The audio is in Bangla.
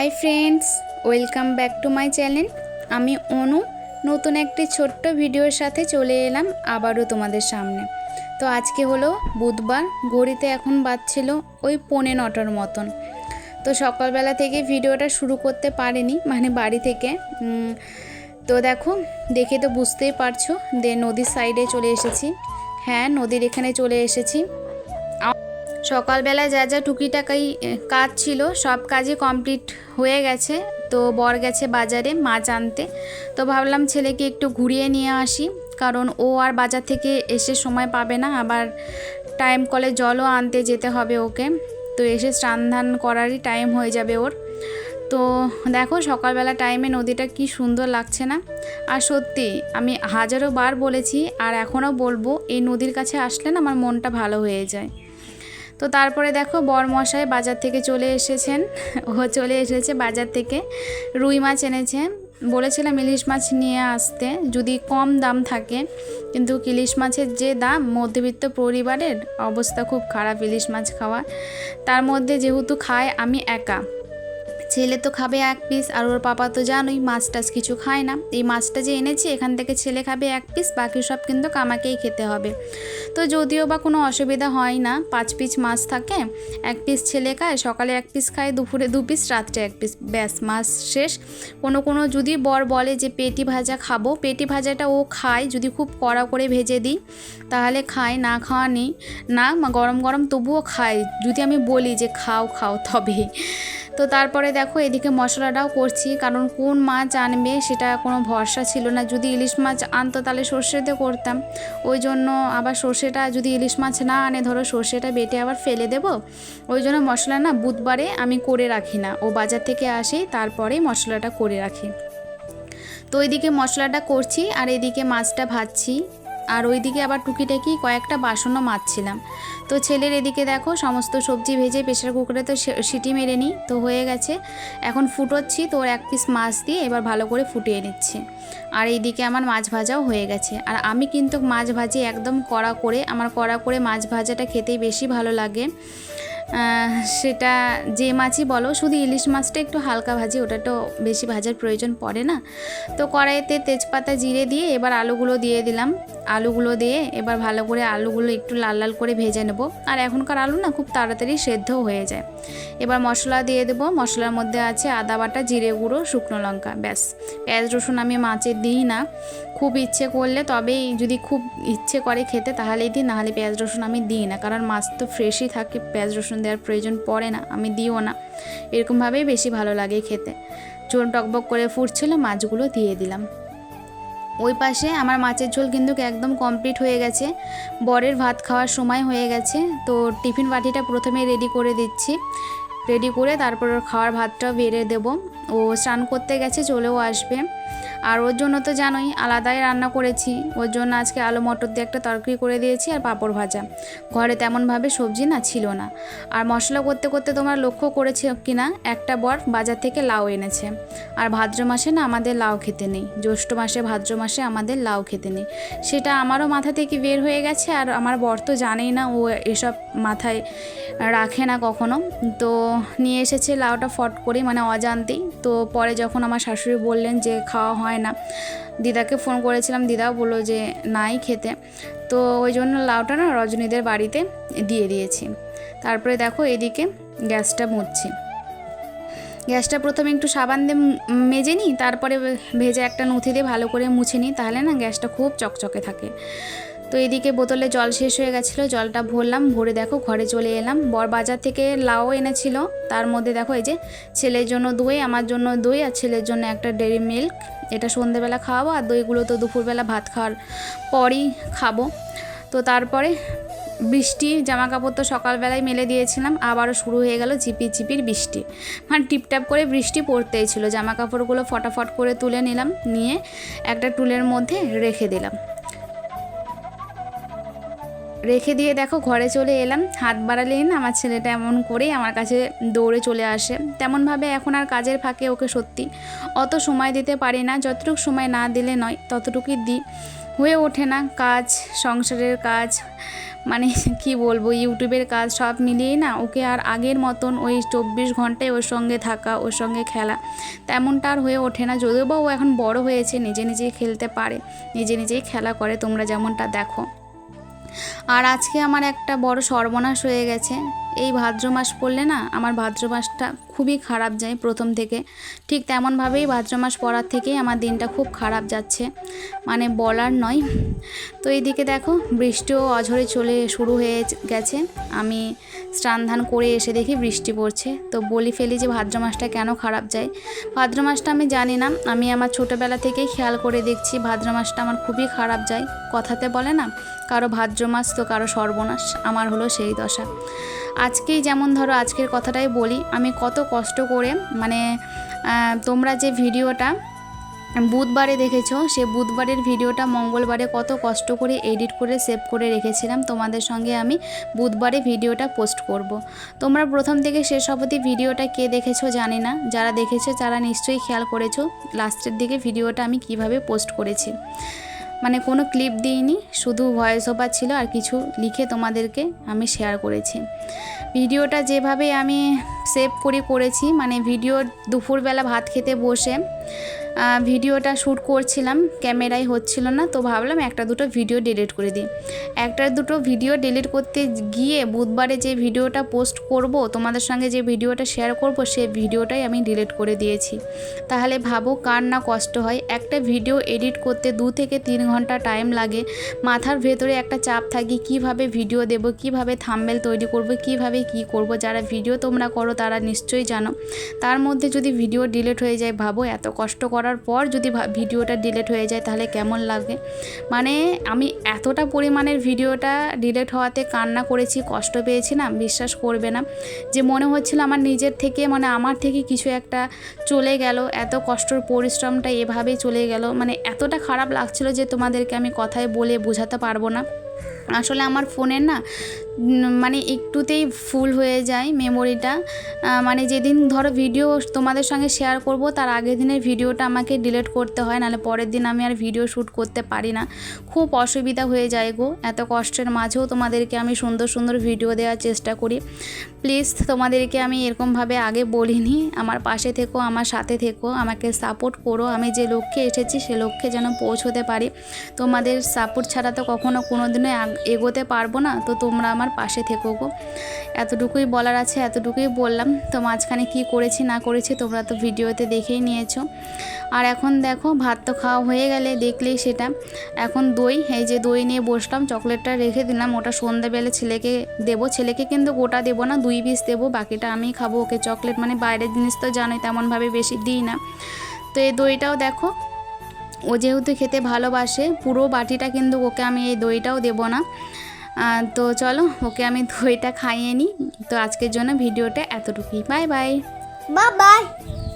Hi friends, welcome back to my channel. আমি অনু, নতুন একটি ছোট্ট ভিডিওর সাথে চলে এলাম আবারও তোমাদের সামনে। তো আজকে হলো বুধবার, ঘড়িতে এখন বাজছিল ওই পৌনে নটার মতন। তো সকালবেলা থেকে ভিডিওটা শুরু করতে পারিনি মানে বাড়ি থেকে। তো দেখো, দেখে তো বুঝতেই পারছ যে নদীর সাইডে চলে এসেছি। হ্যাঁ নদীর এখানে চলে এসেছি। সকালবেলা যা যা টুকিটাকাই কাজ ছিল, সব কাজই কমপ্লিট হয়ে গেছে। তো বর গেছে বাজারে মাছ আনতে। তো ভাবলাম ছেলেকে একটু ঘুরিয়ে নিয়ে আসি, কারণ ও আর বাজার থেকে এসে সময় পাবে না। আবার টাইম কলে জলও আনতে যেতে হবে ওকে। তো এসে স্নান ধান করারই টাইম হয়ে যাবে ওর। তো দেখো সকালবেলা টাইমে নদীটা কি সুন্দর লাগছে না। আর সত্যি, আমি হাজারো বার বলেছি, আর এখনও বলব, এই নদীর কাছে আসলে না আমার মনটা ভালো হয়ে যায়। তো তারপরে দেখো বরমশাই বাজার থেকে চলে এসেছেন। ও চলে এসেছে বাজার থেকে। রুই মাছ এনেছে। বলেছিলাম ইলিশ মাছ নিয়ে আসতে, যদি কম দাম থাকে। কিন্তু ইলিশ মাছের যে দাম, মধ্যবিত্ত পরিবারের অবস্থা খুব খারাপ ইলিশ মাছ খাওয়া তার মধ্যে যেহেতু খায়, আমি একা। ছেলে তো খাবে এক পিস আর ওর পাপা তো জানোই মাছ টাছ কিছু খায় না। এই মাছটা যে এনেছি, এখান থেকে ছেলে খাবে এক পিস বাকি সব কিন্তু আমাকেই খেতে হবে। তো যদিও বা কোনো অসুবিধা হয় না, পাঁচ পিস মাছ থাকে, এক পিস ছেলে খায়, সকালে এক পিস খায়, দুপুরে দু পিস রাত্রে এক পিস ব্যাস, মাছ শেষ। কোনো কোনো যদি বর বলে যে, পেটি ভাজা খাব। পেটি ভাজাটা ও খায়, যদি খুব কড়া করে ভেজে দিই, তাহলে খায়, না খাওয়া নেই। না, গরম গরম তবুও খায়। যদি আমি বলি যে, খাও খাও তবে তো তারপরে দেখো এদিকে মশলাটাও করছি, কারণ কোন মাছ আনবে সেটা কোনো ভরসা ছিল না। যদি ইলিশ মাছ আনতো তাহলে সর্ষেতে করতাম। ওই জন্য আবার সর্ষেটা যদি ইলিশ মাছ না আনে, ধরো সর্ষেটা বেটে আবার ফেলে দেব। ওই জন্য মশলা না বুধবারে আমি করে রাখি না। ও বাজার থেকে আসি, তারপরে মশলাটা করে রাখি। তো ওইদিকে মশলাটা করছি, আর এদিকে মাছটা ভাজছি। আর ওইদিকে আবার টুকিটাকি কয়েকটা বাসনও মাজছিলাম। তো ছেলের এদিকে দেখো, সমস্ত সবজি ভেজে প্রেশার কুকারে তো সিটি মেরে নিই, তো হয়ে গেছে। এখন ফুটোচ্ছি, তো ওর এক পিস মাছ দিয়ে এবার ভালো করে ফুটিয়ে নিচ্ছি। আর এইদিকে আমার মাছ ভাজাও হয়ে গেছে। আর আমি কিন্তু মাছ ভাজি একদম কড়া করে, আমার কড়া করে মাছ ভাজাটা খেতেই বেশি ভালো লাগে। সেটা যে মাছই বলো, শুধু ইলিশ মাছটা একটু হালকা ভাজি ওটা তো বেশি ভাজার প্রয়োজন পড়ে না। তো কড়াইতে তেজপাতা, জিরে দিয়ে এবার আলুগুলো দিয়ে দিলাম। আলুগুলো দিয়ে এবার ভালো করে আলুগুলো একটু লাল লাল করে ভেজে নেব। আর এখনকার আলু না খুব তাড়াতাড়ি সেদ্ধ হয়ে যায়। এবার মশলা দিয়ে দেবো। মশলার মধ্যে আছে আদা বাটা, জিরে গুঁড়ো, শুকনো লঙ্কা, ব্যাস। পেঁয়াজ, রসুন আমি মাছে দিই না। খুব ইচ্ছে করলে তবেই যদি খুব ইচ্ছে করে খেতে তাহলেই দিই, নাহলে পেঁয়াজ, রসুন আমি দিই না। কারণ মাছ তো ফ্রেশই থাকে, পেঁয়াজ, রসুন দেওয়ার প্রয়োজন পড়ে না, আমি দিও না। এরকমভাবেই বেশি ভালো লাগে খেতে। ঝোল টকবক করে ফুটছিল, মাছগুলো দিয়ে দিলাম। ওই পাশে আমার মাছের ঝোল কিন্তু একদম কমপ্লিট হয়ে গেছে। বরের ভাত খাওয়ার সময় হয়ে গেছে। তো টিফিন বাটিটা প্রথমে রেডি করে দিচ্ছি। রেডি করে তারপর খাওয়ার ভাতটা বেড়ে দেব। ও স্নান করতে গেছে, চলেও আসবে। আর ওর জন্য তো জানোই আলাদাই রান্না করেছি। ওর জন্য আজকে আলু মটর দিয়ে একটা তরকারি করে দিয়েছি আর পাঁপড় ভাজা। ঘরে তেমনভাবে সবজি না, ছিল না। আর মশলা করতে করতে তোমার লক্ষ্য করেছে কিনা, একটা বর বাজার থেকে লাউ এনেছে। আর ভাদ্র মাসে না আমাদের লাউ খেতে নেই। জ্যৈষ্ঠ মাসে, ভাদ্র মাসে আমাদের লাউ খেতে নেই। সেটা আমারও মাথা থেকে বের হয়ে গেছে আর আমার বর তো জানেই না, ও এসব মাথায় রাখে না কখনো। তো নিয়ে এসেছে লাউটা ফট করে মানে অজান্তেই। তো পরে যখন আমার শাশুড়ি বললেন যে খাওয়া হয় না। দিদাকে ফোন করেছিলাম দিদাও বলল যে নাই খেতে। তো ওই জন্য লাউটা না রজনীদের বাড়িতে দিয়ে দিয়েছি। তারপরে দেখো এদিকে গ্যাসটা মুছছি। গ্যাসটা প্রথমে একটু সাবান দিয়ে মেজে নিই, তারপরে ভেজে একটা নথি দিয়ে ভালো করে মুছে নিই, তাহলে না গ্যাসটা খুব চকচকে থাকে। তো এদিকে বোতলে জল শেষ হয়ে গেছিল, জলটা ভরলাম, ভরে দেখো ঘরে চলে এলাম। বর বাজার থেকে লাউ এনেছিল, তার মধ্যে দেখো এই যে ছেলের জন্য দই, আমার জন্য দই আর ছেলের জন্য একটা ডেরি মিল্ক এটা সন্ধেবেলা খাওয়াবো আর দইগুলো তো দুপুরবেলা ভাত খাওয়ার পরই খাব। তো তারপরে বৃষ্টি জামা কাপড় তো সকালবেলায় মেলে দিয়েছিলাম, আবারও শুরু হয়ে গেল ঝিপির ঝিপির বৃষ্টি। মানে টিপটাপ করে বৃষ্টি পড়তেই ছিল জামা কাপড়গুলো ফটাফট করে তুলে নিলাম, নিয়ে একটা টুলের মধ্যে রেখে দিলাম। রেখে দিয়ে দেখো ঘরে চলে এলাম। হাত বাড়ালেই না আমার ছেলেটা এমন করেই আমার কাছে দৌড়ে চলে আসে। তেমনভাবে এখন আর কাজের ফাঁকে ওকে সত্যি অত সময় দিতে পারি না, যতটুকু সময় না দিলে নয়, ততটুকুই দিই। হয়ে ওঠে না কাজ, সংসারের কাজ মানে কি বলব, ইউটিউবের কাজ সব মিলিয়েই না ওকে আর আগের মতন ওই চব্বিশ ঘন্টায় ওর সঙ্গে থাকা, ওর সঙ্গে খেলা তেমনটা আর হয়ে ওঠে না। যদিও বা ও এখন বড় হয়েছে, নিজে নিজেই খেলতে পারে, নিজে নিজেই খেলা করে, তোমরা যেমনটা দেখো। আর আজকে আমার একটা বড় সর্বনাশ হয়ে গেছে। এই ভাদ্র মাস পড়লে না, আমার ভাদ্র মাসটা খুবই খারাপ যায় প্রথম থেকে। ঠিক তেমনভাবেই ভাদ্র মাস পড়ার থেকেই আমার দিনটা খুব খারাপ যাচ্ছে। মানে বলার নয়। তো এইদিকে দেখো, বৃষ্টিও অঝরে চলে শুরু হয়ে গেছে। আমি স্নান ধান করে এসে দেখি বৃষ্টি পড়ছে। তো বলি ফেলি যে ভাদ্র মাসটা কেন খারাপ যায়? ভাদ্র মাসটা আমি জানি না। আমি আমার ছোটোবেলা থেকেই খেয়াল করে দেখছি ভাদ্র মাসটা আমার খুবই খারাপ যায়। কথাতে বলে না, কারও ভাদ্র মাস তো কারও সর্বনাশ, আমার হলো সেই দশা। আজকেই যেমন ধরো আজকের কথাটাই বলি, আমি কত কষ্ট করে মানে তোমরা যে ভিডিওটা বুধবারে দেখেছ, সে বুধবারের ভিডিওটা মঙ্গলবারে কত কষ্ট করে এডিট করে সেভ করে রেখেছিলাম। তোমাদের সঙ্গে আমি বুধবারে ভিডিওটা পোস্ট করব। তোমরা প্রথম থেকে শেষ অবধি ভিডিওটা কে দেখেছ জানি না। যারা দেখেছ, তারা নিশ্চয়ই খেয়াল করেছ, লাস্টের দিকে ভিডিওটা আমি কীভাবে পোস্ট করেছি। মানে কোনো ক্লিপ দিইনি, শুধু ভয়েস ওভার ছিল আর কিছু লিখে তোমাদেরকে আমি শেয়ার করেছি। ভিডিওটা যেভাবে আমি সেভ করে করেছি মানে ভিডিও দুপুরবেলা ভাত খেতে বসে ভিডিওটা শ্যুট করছিলাম, ক্যামেরায় হচ্ছিল না, তো ভাবলাম একটা দুটো ভিডিও ডিলিট করে দিই। একটা দুটো ভিডিও ডিলিট করতে গিয়ে বুধবারে যে ভিডিওটা পোস্ট করব, তোমাদের সঙ্গে যে ভিডিওটা শেয়ার করব সেই ভিডিওটাই আমি ডিলিট করে দিয়েছি। তাহলে ভাবো কার না কষ্ট হয়, একটা ভিডিও এডিট করতে দু থেকে তিন ঘণ্টা টাইম লাগে, মাথার ভেতরে একটা চাপ থাকে, কীভাবে ভিডিও দেব, কীভাবে থাম্বেল তৈরি করব, কীভাবে কি করব, যারা ভিডিও তোমরা করো তারা নিশ্চয়ই জানো। তার মধ্যে যদি ভিডিও ডিলিট হয়ে যায়, ভাবো এত কষ্ট করার পর যদি ভিডিওটা ডিলেট হয়ে যায় তাহলে কেমন লাগে? মানে আমি এতটা পরিমাণের ভিডিওটা ডিলেট হওয়াতে কান্না করেছি, কষ্ট পেয়েছি না, বিশ্বাস করবে না। যে মনে হচ্ছিল আমার নিজের থেকে মানে আমার থেকে কিছু একটা চলে গেল, এত কষ্টর পরিশ্রমটা এভাবেই চলে গেল। মানে এতটা খারাপ লাগছিল যে তোমাদেরকে আমি কথায় বলে বোঝাতে পারব না। আসলে আমার ফোনের না মানে একটুতেই ফুল হয়ে যায় মেমোরিটা। মানে যেদিন ধরো ভিডিও তোমাদের সঙ্গে শেয়ার করব, তার আগের দিনের ভিডিওটা আমাকে ডিলিট করতে হয়, নাহলে পরের দিন আমি আর ভিডিও শ্যুট করতে পারি না। খুব অসুবিধা হয়ে যায় গো, এত কষ্টের মাঝেও তোমাদেরকে আমি সুন্দর সুন্দর ভিডিও দেওয়ার চেষ্টা করি। প্লিজ তোমাদেরকে আমি এরকমভাবে আগে বলিনি, আমার পাশে থেকো, আমার সাথে থেকো, আমাকে সাপোর্ট করো। আমি যে লক্ষ্যে এসেছি, সে লক্ষ্যে যেন পৌঁছতে পারি। তোমাদের সাপোর্ট ছাড়া তো কখনো কোনো দিনও এগোতে পারব না, তো তোমরা আমার পাশে থেকো গো। এতটুকুই বলার আছে, এতটুকুই বললাম। তো মাঝখানে কি করেছি, না করেছি তোমরা তো ভিডিওতে দেখেই নিয়েছো। আর এখন দেখো, ভাত তো খাওয়া হয়ে গেলে দেখলেই সেটা। এখন দই, এই যে দই নিয়ে বসলাম, চকলেটটা রেখে দিলাম। ওটা সন্ধ্যাবেলা ছেলেকে দেবো। ছেলেকে কিন্তু গোটা দেবো না, দুই পিস দেবো, বাকিটা আমি খাব। ওকে চকলেট মানে বাইরের জিনিস তো জানোই, তেমনভাবে বেশি দিই না। তো এই দইটাও দেখো, ও যেহেতু খেতে ভালোবাসে, পুরো বাটিটা কিন্তু ওকে আমি এই দইটাও দেবো না। তো চলো, ওকে আমি দইটা খাইয়ে নিই। তো আজকের জন্য ভিডিওটা এতটুকুই। Bye bye. Bye bye.